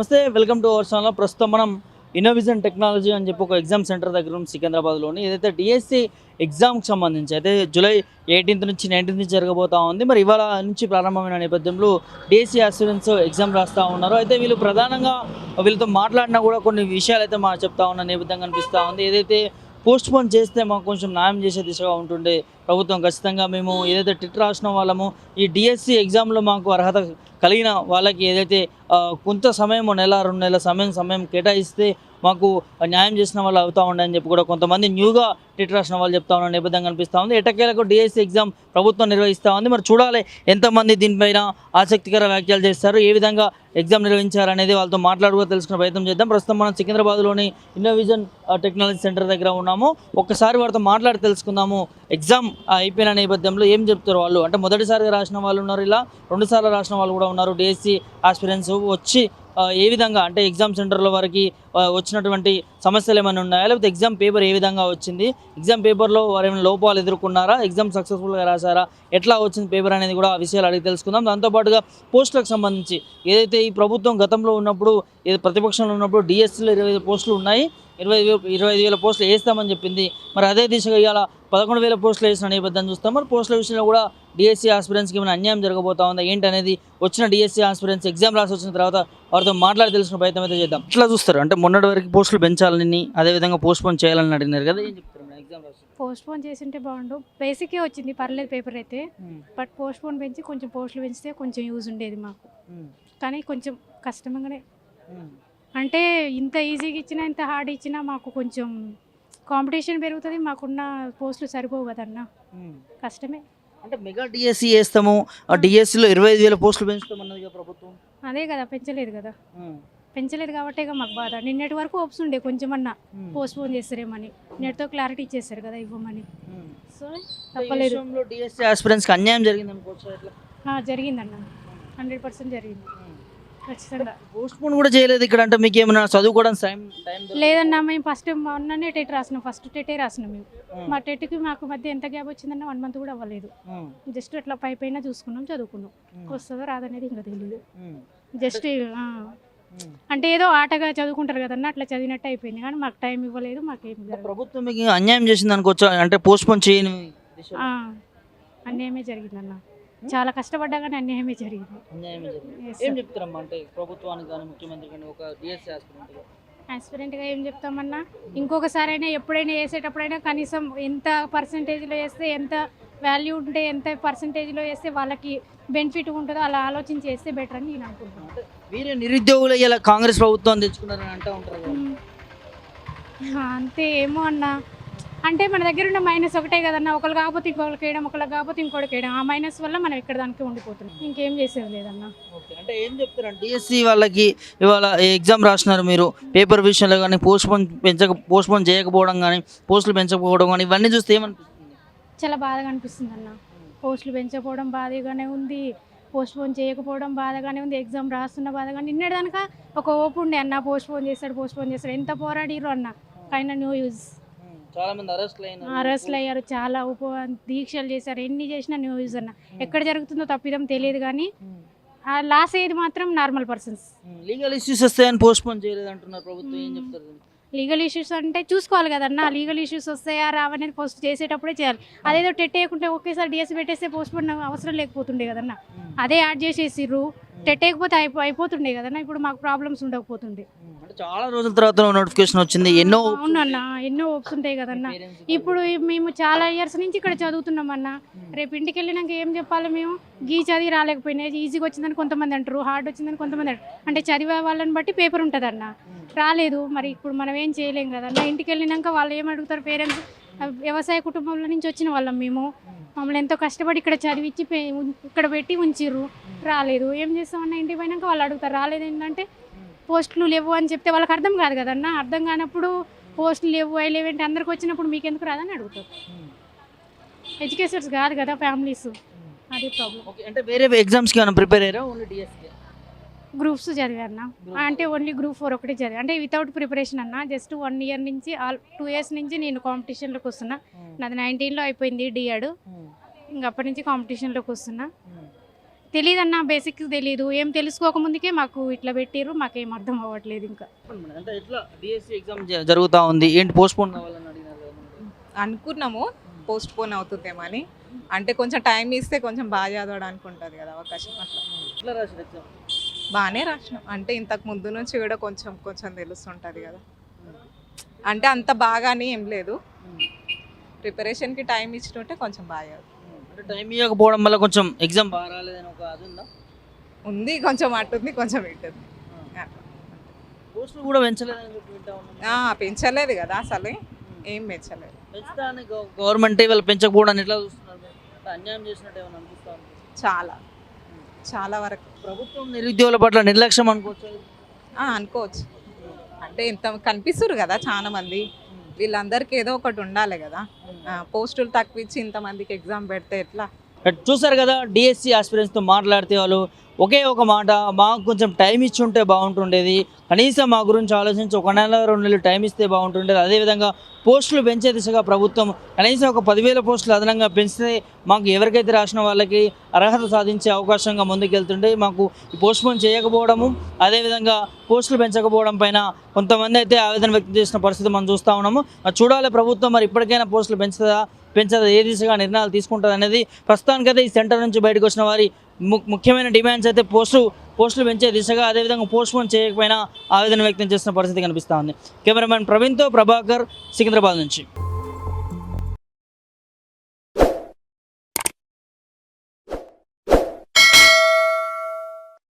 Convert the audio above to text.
నమస్తే welcome to our channel. ప్రస్తుతం మనం ఇన్నోవిజన్ టెక్నాలజీ అని చెప్పి ఒక ఎగ్జామ్ సెంటర్ దగ్గర ఉంది సికింద్రాబాద్లోని. ఏదైతే డిఎస్సి ఎగ్జామ్కి సంబంధించి అయితే జూలై ఎయిటీన్త్ నుంచి నైన్టీన్త్ నుంచి జరగబోతా ఉంది. మరి ఇవాళ నుంచి ప్రారంభమైన నేపథ్యంలో డిఎస్సి ఆస్పిరెంట్స్ ఎగ్జామ్ రాస్తూ ఉన్నారు. అయితే వీళ్ళు ప్రధానంగా వీళ్ళతో మాట్లాడినా కూడా కొన్ని విషయాలు అయితే మా చెప్తా ఉన్న నేపథ్యంగా అనిపిస్తూ ఉంది. ఏదైతే పోస్ట్ పోన్ చేస్తే మాకు కొంచెం న్యాయం చేసే దిశగా ఉంటుండే ప్రభుత్వం ఖచ్చితంగా మేము ఏదైతే టిట్ రాసిన వాళ్ళము ఈ డిఎస్సి ఎగ్జామ్లో మాకు అర్హత కలిగిన వాళ్ళకి ఏదైతే కొంత సమయం నెల రెండు నెలల సమయం సమయం కేటాయిస్తే మాకు న్యాయం చేసిన వాళ్ళు అవుతా ఉండని చెప్పి కూడా కొంతమంది న్యూగా టిట్ రాసిన వాళ్ళు చెప్తా ఉన్న నేపథ్యం కనిపిస్తూ ఉంది. ఎటకేలకు డిఎస్సి ఎగ్జామ్ ప్రభుత్వం నిర్వహిస్తూ ఉంది. మరి చూడాలి ఎంతమంది దీనిపైన ఆసక్తికర వ్యాఖ్యలు చేస్తారు ఏ విధంగా ఎగ్జామ్ నిర్వహించారనేది వాళ్ళతో మాట్లాడుకో తెలుసుకునే ప్రయత్నం చేద్దాం. ప్రస్తుతం మనం సికింద్రాబాద్లోని ఇన్నోవిజన్ టెక్నాలజీ సెంటర్ దగ్గర ఉన్నాము. ఒక్కసారి వారితో మాట్లాడి తెలుసుకుందాము. ఎగ్జామ్ అయిపోయిన నేపథ్యంలో ఏం చెప్తారు వాళ్ళు? అంటే మొదటిసారిగా రాసిన వాళ్ళు ఉన్నారు ఇలా రెండుసార్లు రాసిన వాళ్ళు కూడా ఉన్నారు. డిఎస్సి ఆస్పిరెంట్స్ వచ్చి ఏ విధంగా అంటే ఎగ్జామ్ సెంటర్లో వారికి వచ్చినటువంటి సమస్యలు ఏమైనా ఉన్నాయా? లేకపోతే ఎగ్జామ్ పేపర్ ఏ విధంగా వచ్చింది? ఎగ్జామ్ పేపర్లో వారు ఏమైనా లోపాలు ఎదుర్కొన్నారా? ఎగ్జామ్ సక్సెస్ఫుల్గా రాశారా? ఎట్లా వచ్చింది పేపర్ అనేది కూడా ఆ విషయాలు అడిగి తెలుసుకుందాం. దాంతోపాటుగా పోస్టులకు సంబంధించి ఏదైతే ఈ ప్రభుత్వం గతంలో ఉన్నప్పుడు ప్రతిపక్షంలో ఉన్నప్పుడు డిఎస్సీలో ఇరవై ఐదు పోస్టులు ఉన్నాయి. ఇరవై ఇరవై ఐదు వేల పోస్టులు వేస్తామని చెప్పింది. మరి అదే దిశగా ఇవాళ పదకొండు వేల పోస్టులు వేసిన నేపథ్యం చూస్తాం. మరి పోస్టుల విషయంలో కూడా డిఎస్సీ ఆస్పిరెంట్స్కి ఏమైనా అన్యాయం జరగబోతా ఉందా? ఏంటి అనేది వచ్చిన డిఎస్సీ ఆస్పిరెంట్స్ ఎగ్జామ్ రాసి వచ్చిన తర్వాత వారితో మాట్లాడి తెలిసిన ప్రయత్నం అయితే చేద్దాం. ఇట్లా చూస్తారు. అంటే మొన్నటి వరకు పోస్టులు పెంచాలని అదేవిధంగా పోస్ట్ పోన్ చేయాలని అడిగినారు కదా. ఏం చెప్తారు ఎగ్జామ్ రాసి? పోస్ట్ పోన్ చేసింటే బాగుండు. బేసికే వచ్చింది పర్లేదు పేపర్ అయితే. బట్ పోస్ట్ పోన్ పెంచి కొంచెం పోస్టులు పెంచితే కొంచెం యూజ్ ఉండేది మాకు. కానీ కొంచెం కష్టంగానే అంటే ఇంత ఈజీగా ఇచ్చినా ఇంత హార్డ్ ఇచ్చినా మాకు కొంచెం కాంపిటీషన్ పెరుగుతుంది మాకున్న పోస్టులు సరిపోవు కదన్నా. కష్టమే. అంటే మెగా డిఎస్సి వేస్తాము ఆ డిఎస్సిలో ఇరవై ఐదు వేల పోస్టులు పెంచుతామన్నది ప్రభుత్వం. అదే కదా పెంచలేదు కదా. పెంచలేదు కాబట్టే ఇక మాకు బాధ. నిన్నటి వరకు ఓప్స్ ఉండే కొంచెమన్నా పోస్ట్ పోన్ చేస్తారేమని. నెట్తో క్లారిటీ ఇచ్చేస్తారు కదా ఇవ్వమని. సో తప్పలేదు. డిఎస్సి ఆస్పిరెంట్స్కి అన్యాయం జరిగింది జరిగిందన్న. హండ్రెడ్ పర్సెంట్ జరిగింది. ఖచ్చితంగా. పోస్ట్ పోన్ కూడా చేయలేదు ఇక్కడ అంటే మీకు ఏమైనా చదువుకోవడానికి టైం టైం లేదన్నా మేము ఫస్ట్ మొన్ననే టెట్ రాసినాం ఫస్ట్ టెటే రాసినాం మేము. మా టెట్కి మాకు మధ్య ఎంత గ్యాప్ వచ్చిందన్న వన్ మంత్ కూడా అవ్వలేదు. జస్ట్ అట్లా పై పైన చూసుకున్నాం చదువుకున్నాం. వస్తుందో రాదనేది ఇంకా తెలియదు జస్ట్ ఆ, అంటే ఏదో ఆటగా చదువుకుంటారు కదన్న అట్లా చదివినట్టు అయిపోయింది. కానీ మాకు టైం ఇవ్వలేదు మాకేం జరగలేదు. ప్రభుత్వం మీకు అన్యాయం చేసింది అనుకోవచ్చు? అంటే పోస్ట్ పోన్ చేయని దిశలో. ఆ, అన్యాయమే జరిగిందన్న. చాలా కష్టపడ్డా కానీ అన్యాయమే జరిగింది. ఏం sir. చెప్తారమ్మా? అంటే ప్రభుత్వానికి కానీ ముఖ్యమంత్రి కానీ ఒక డిఎస్సి ఆస్పిరెంట్ యాస్పిరెంట్గా ఏం చెప్తామన్నా? ఇంకొకసారి అయినా ఎప్పుడైనా వేసేటప్పుడైనా కనీసం ఎంత పర్సంటేజ్లో వేస్తే ఎంత వాల్యూ ఉంటే ఎంత పర్సంటేజ్లో వేస్తే వాళ్ళకి బెనిఫిట్ ఉంటుందో అలా ఆలోచించి వేస్తే బెటర్ అని నేను అనుకుంటున్నాను వీరే నిరుద్యోగులు ఇలా కాంగ్రెస్ ప్రభుత్వం తెచ్చుకున్నారని అంటూ ఉంటారు కదా. ఆ, అంతే ఏమో అన్న. అంటే మన దగ్గర ఉన్న మైనస్ ఒకటే కదన్న ఒకరు కాకపోతే ఇంకొకరికి వేయడం ఒకరికి కాకపోతే ఇంకొకరికి వేయడం. ఆ మైనస్ వల్ల మనం ఇక్కడ దానికి ఉండిపోతున్నాం. ఇంకేం చేసేది లేదన్న. ఓకే అంటే ఏం చెప్తారు డిఎస్సి వాళ్ళకి ఇవాళ ఎగ్జామ్ రాసినారు మీరు. పేపర్ విషయంలో కానీ పోస్ట్ పోన్ పెంచక పోస్ట్ పోన్ చేయకపోవడం కానీ పోస్టులు పెంచకపోవడం కానీ ఇవన్నీ చూస్తే ఏమనిపిస్తుంది? చాలా బాధగా అనిపిస్తుంది అన్న పోస్టులు పెంచకపోవడం బాధగానే ఉంది. పోస్ట్ పోన్ చేయకపోవడం బాధగానే ఉంది. ఎగ్జామ్ రాస్తున్న బాధగా నిన్నటి దానిక ఒక ఓపు ఉండే అన్న పోస్ట్ పోన్ చేస్తాడు పోస్ట్ పోన్ చేస్తాడు. ఎంత పోరాడిరు అన్న. కైనా న్యూ యూజ్ అరెస్ట్లు అయ్యారు చాలా ఉప దీక్షలు చేశారు. ఎన్ని చేసినా న్యూ యూజ్ అన్న ఎక్కడ జరుగుతుందో తప్పిదం తెలియదు కానీ లాస్ అయ్యేది మాత్రం నార్మల్ పర్సన్స్ లీగల్ ఇష్యూస్ వస్తాయని పోస్ట్ పోన్ చేయలేదు అంటున్నారు ప్రభుత్వం ఏం చెప్తారు దీనికి? లీగల్ ఇష్యూస్ అంటే చూసుకోవాలి కదన్న. లీగల్ ఇష్యూస్ వస్తాయా రావనేది పోస్ట్ చేసేటప్పుడే చేయాలి. అదేదో టెట్ వేయకుంటే ఒకేసారి డిఎస్ పెట్టేస్తే పోస్ట్ పోన్ అవసరం లేకపోతుండే కదన్న. అదే యాడ్ చేసేసిర్రు. టెట్ వేయకపోతే అయిపో అయిపోతుండే కదన్న. ఇప్పుడు మాకు ప్రాబ్లమ్స్ ఉండకపోతుండే. అంటే చాలా రోజుల తర్వాత నోటిఫికేషన్ వచ్చింది. ఎన్నో అవునన్న ఎన్నో ఓప్స్ ఉంటాయి కదన్న. ఇప్పుడు మేము చాలా ఇయర్స్ నుంచి ఇక్కడ చదువుతున్నాం అన్న రేపు ఇంటికి వెళ్ళినాక ఏం చెప్పాలి మేము? గీ చదివి రాలేకపోయినా ఈజీగా వచ్చిందని కొంతమంది అంటారు. హార్డ్ వచ్చిందని కొంతమంది అంటారు. అంటే చదివే వాళ్ళని బట్టి పేపర్ ఉంటుంది అన్న రాలేదు. మరి ఇప్పుడు మనం ఏం చేయలేం కదన్న. ఇంటికి వెళ్ళినాక వాళ్ళు ఏం అడుగుతారు? పేరెంట్స్ వ్యవసాయ కుటుంబంలో నుంచి వచ్చిన వాళ్ళం మేము. మమ్మల్ని ఎంతో కష్టపడి ఇక్కడ చదివించి ఇక్కడ పెట్టి ఉంచిర్రు. రాలేదు. ఏం చేస్తామన్న? ఇంటికి పోయినాక వాళ్ళు అడుగుతారు. రాలేదు ఏంటంటే పోస్టులు లేవు అని చెప్తే వాళ్ళకి అర్థం కాదు కదన్న. అర్థం కానప్పుడు పోస్టులు లేవు అవి లేవంటే అందరికి వచ్చినప్పుడు మీకు ఎందుకు రాదని అడుగుతారు. ఎడ్యుకేషన్స్ కాదు కదా ఫ్యామిలీస్. అది ప్రాబ్లం ఓకే అంటే వేరే ఎగ్జామ్స్కి ఏమైనా ప్రిపేర్ అయ్యారా? ఓన్లీ డిఎస్కి గ్రూప్స్ చదివాను అంటే ఓన్లీ గ్రూప్ ఫోర్ ఒకటే చదివా అంటే వితౌట్ ప్రిపరేషన్ అన్న జస్ట్ వన్ ఇయర్ నుంచి ఆల్ టూ ఇయర్స్ నుంచి నేను కాంపిటీషన్లోకి వస్తున్నా. నాది నైన్టీన్లో అయిపోయింది డిఎడ్ ఇంక అప్పటి నుంచి కాంపిటీషన్లోకి వస్తున్నా. తెలియదన్న బేసిక్స్ తెలియదు ఏం తెలుసుకోకముందుకే మాకు ఇట్లా పెట్టిర్రు. మాకేం అర్థం అవ్వట్లేదు ఇంకా. అంటే డిఎస్సి ఎగ్జామ్ జరుగుతా ఉంది? ఏంటి పోస్ట్ పోన్. అనుకున్నాము. పోస్ట్ పోన్ అవుతుందేమో అని. అంటే కొంచెం టైం ఇస్తే కొంచెం బాగా చదవడానికి ఉంటుంది కదా అవకాశం అట్లా. ఎట్లా ఎగ్జామ్ బాగానే రాసినాం. అంటే ఇంతకు ముందు నుంచి కూడా కొంచెం కొంచెం తెలుస్తుంటుంది కదా. అంటే అంత బాగానే ఏం లేదు. ప్రిపరేషన్కి టైం ఇచ్చినట్టే కొంచెం బాగా అంటే టైం ఇవ్వకపోవడం వల్ల కొంచెం ఎగ్జామ్ బాగా రాలేదని ఒక అది ఉందా? ఉంది కొంచెం అటుంది కొంచెం ఇటుంది పోస్టులు కూడా పెంచలేదని చెప్పి వింటా ఉన్నాం. ఆ, పెంచలేదు కదా అసలు. ఏం పెంచలేదు. పెంచుతానని గవర్నమెంట్ వాళ్ళు పెంచకపోవడాన్ని ఎట్లా చూస్తున్నారు మీరు? అంటే అన్యాయం చేసినట్టు ఏమైనా అనిపిస్తా ఉంది? చాలా. చాలా వరకు. ప్రభుత్వం నిరుద్యోగుల పట్ల నిర్లక్ష్యం అనుకోవచ్చు? ఆ, అనుకోవచ్చు. అంటే ఇంత కనిపిస్తురు కదా చాలా మంది వీళ్ళందరికీ ఏదో ఒకటి ఉండాలి కదా. పోస్టులు తక్కువ ఇచ్చి ఇంతమందికి ఎగ్జామ్ పెడితే ఎట్లా? చూసారు కదా డిఎస్సి తో మాట్లాడితే వాళ్ళు ఒకే ఒక మాట మాకు కొంచెం టైం ఇచ్చి ఉంటే బాగుంటుండేది. కనీసం మా గురించి ఆలోచించి ఒక నెల రెండు నెలలు టైం ఇస్తే బాగుంటుండేది. అదేవిధంగా పోస్టులు పెంచే దిశగా ప్రభుత్వం కనీసం ఒక పదివేల పోస్టులు అదనంగా పెంచితే మాకు ఎవరికైతే రాసిన వాళ్ళకి అర్హత సాధించే అవకాశంగా ముందుకెళ్తుండే మాకు పోస్ట్పోన్ పోస్ట్ పోన్ చేయకపోవడము అదేవిధంగా పోస్టులు పెంచకపోవడం పైన కొంతమంది అయితే ఆవేదన వ్యక్తం చేసిన పరిస్థితి మనం చూస్తూ ఉన్నాము. చూడాలి ప్రభుత్వం మరి ఇప్పటికైనా పోస్టులు పెంచుతుందా పెంచదా ఏ దిశగా నిర్ణయాలు తీసుకుంటుంది అనేది ప్రస్తుతానికైతే ఈ సెంటర్ నుంచి బయటకు వచ్చిన వారి ము- ముఖ్యమైన డిమాండ్స్ అయితే పోస్టులు పోస్టులు పెంచే దిశగా అదేవిధంగా పోస్ట్ పోన్ చేయకపోయినా ఆవేదన వ్యక్తం చేసిన పరిస్థితి కనిపిస్తూ ఉంది. కెమెరామెన్ ప్రవీణ్తో ప్రభాకర్ సికింద్రాబాద్ నుంచి.